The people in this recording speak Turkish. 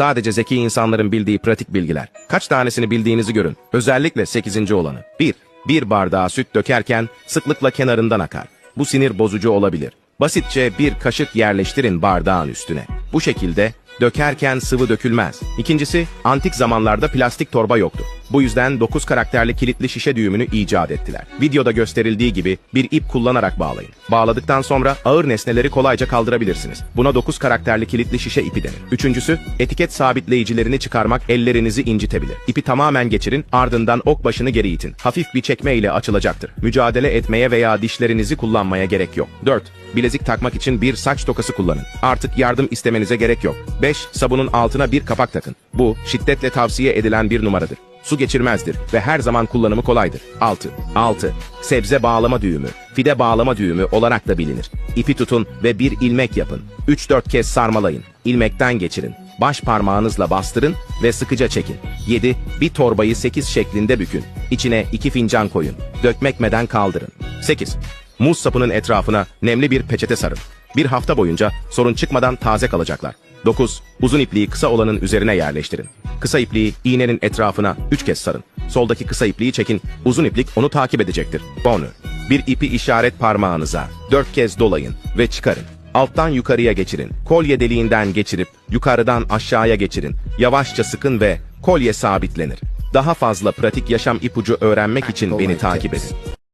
Sadece zeki insanların bildiği pratik bilgiler. Kaç tanesini bildiğinizi görün. Özellikle 8. olanı. 1. Bir bardağa süt dökerken sıklıkla kenarından akar. Bu sinir bozucu olabilir. Basitçe bir kaşık yerleştirin bardağın üstüne. Bu şekilde dökerken sıvı dökülmez. İkincisi, antik zamanlarda plastik torba yoktu. Bu yüzden 9 karakterli kilitli şişe düğümünü icat ettiler. Videoda gösterildiği gibi bir ip kullanarak bağlayın. Bağladıktan sonra ağır nesneleri kolayca kaldırabilirsiniz. Buna 9 karakterli kilitli şişe ipi denir. Üçüncüsü, etiket sabitleyicilerini çıkarmak ellerinizi incitebilir. İpi tamamen geçirin, ardından ok başını geri itin. Hafif bir çekme ile açılacaktır. Mücadele etmeye veya dişlerinizi kullanmaya gerek yok. 4. Bilezik takmak için bir saç tokası kullanın. Artık yardım istemenize gerek yok. 5. Sabunun altına bir kapak takın. Bu, şiddetle tavsiye edilen bir numaradır. Su geçirmezdir ve her zaman kullanımı kolaydır. 6. 6. Sebze bağlama düğümü, fide bağlama düğümü olarak da bilinir. İpi tutun ve bir ilmek yapın. 3-4 kez sarmalayın. İlmekten geçirin. Baş parmağınızla bastırın ve sıkıca çekin. 7. Bir torbayı 8 şeklinde bükün. İçine 2 fincan koyun. Dökmekmeden kaldırın. 8. Muz sapının etrafına nemli bir peçete sarın. Bir hafta boyunca sorun çıkmadan taze kalacaklar. 9. Uzun ipliği kısa olanın üzerine yerleştirin. Kısa ipliği iğnenin etrafına 3 kez sarın. Soldaki kısa ipliği çekin, uzun iplik onu takip edecektir. Bonu. Bir ipi işaret parmağınıza 4 kez dolayın ve çıkarın. Alttan yukarıya geçirin. Kolye deliğinden geçirip yukarıdan aşağıya geçirin. Yavaşça sıkın ve kolye sabitlenir. Daha fazla pratik yaşam ipucu öğrenmek için beni takip edin.